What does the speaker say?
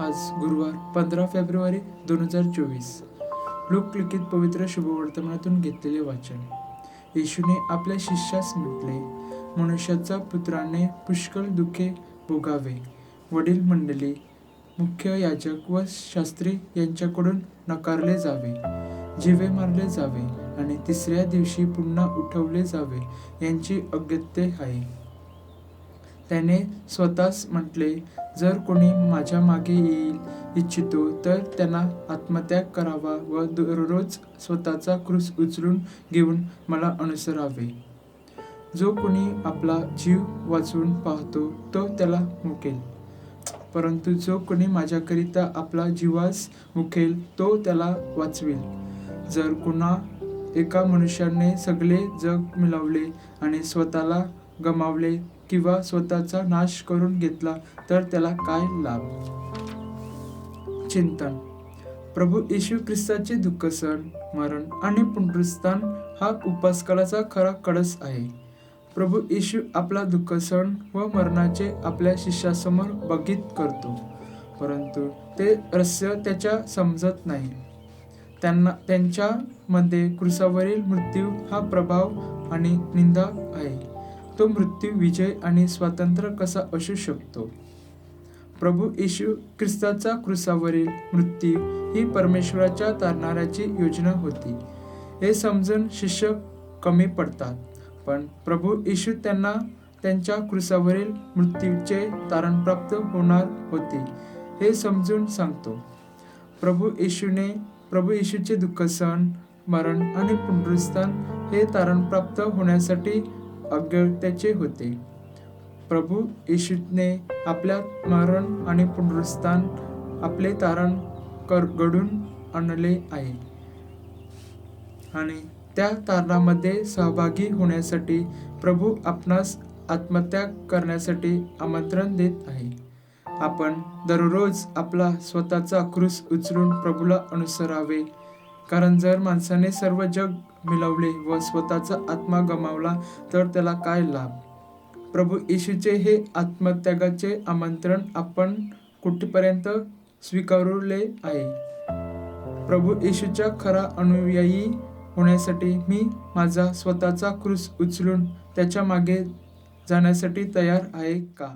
आज गुरुवार पंधरा फेब्रुवारी दोन हजार चोवीस. लोकलिखित पवित्र शुभवर्तमानातून घेतलेले वाचन. येशूने आपल्या शिष्यास म्हटले मनुष्याचा पुत्राने पुष्कळ दुःखे भोगावे. वडील मंडळी मुख्य याजक व शास्त्री यांच्याकडून नकारले जावे. जीवे मारले जावे आणि तिसऱ्या दिवशी पुन्हा उठवले जावे यांची अगत्य आहे. त्याने स्वतःच म्हटले जर कोणी माझ्या मागे येईल इच्छितो तर त्यांना आत्मत्याग करावा व दररोज स्वतःचा क्रूस उचलून घेऊन मला अनुसरावे. जो कोणी आपला जीव वाचवून पाहतो तो त्याला मुकेल. परंतु जो कोणी माझ्याकरिता आपला जीवास मुकेल तो त्याला वाचवेल. जर कुणा एका मनुष्याने सगळे जग मिळवले आणि स्वतःला गमावले किंवा स्वतःचा नाश करून घेतला तर त्याला काय लाभ? चिंतन. प्रभू येशू ख्रिस्ताचे दुःख सण मरण आणि पुनरुस्थान हा उपासकालाचा खरा कळस आहे. प्रभू येशू आपला दुःख सण व मरणाचे आपल्या शिष्यासमोर बघित करतो परंतु ते रहस्य त्याच्या समजत नाही. त्यांना त्यांच्यामध्ये क्रुसावरील मृत्यू हा प्रभाव आणि निंदा आहे. तो मृत्यू विजय आणि स्वातंत्र्य कसा असू शकतो? प्रभू येशू ख्रिस्ताचा क्रुसावरील मृत्यू ही परमेश्वराच्या तारणाऱ्याची योजना होती. हे समजून शिष्य कमी पडतात. पण प्रभू येशू त्यांना त्यांच्या क्रुसावरील मृत्यूचे तारण प्राप्त होणार होते हे समजून सांगतो. प्रभू येशूने प्रभू येशूचे दुःख सण मरण आणि पुनरुस्थान हे तारण प्राप्त होण्यासाठी अज्ञतेचे होते. प्रभू येशूने आपल्या मारण आणि पुनरुस्थान आपले तारण कर घडून आणले आहे. आणि त्या तारणामध्ये सहभागी होण्यासाठी प्रभू आपणास आत्मत्याग करण्यासाठी आमंत्रण देत आहे. आपण दररोज आपला स्वतःचा क्रूस उचलून प्रभूला अनुसरावे कारण जर माणसाने सर्व जग मिळवले व स्वतःचा आत्मा गमावला तर त्याला काय लाभ? प्रभू येशूचे हे आत्मत्यागाचे आमंत्रण आपण कुठेपर्यंत स्वीकारले आहे? प्रभू येशूच्या खरा अनुयायी होण्यासाठी मी माझा स्वतःचा क्रूस उचलून त्याच्यामागे जाण्यासाठी तयार आहे का?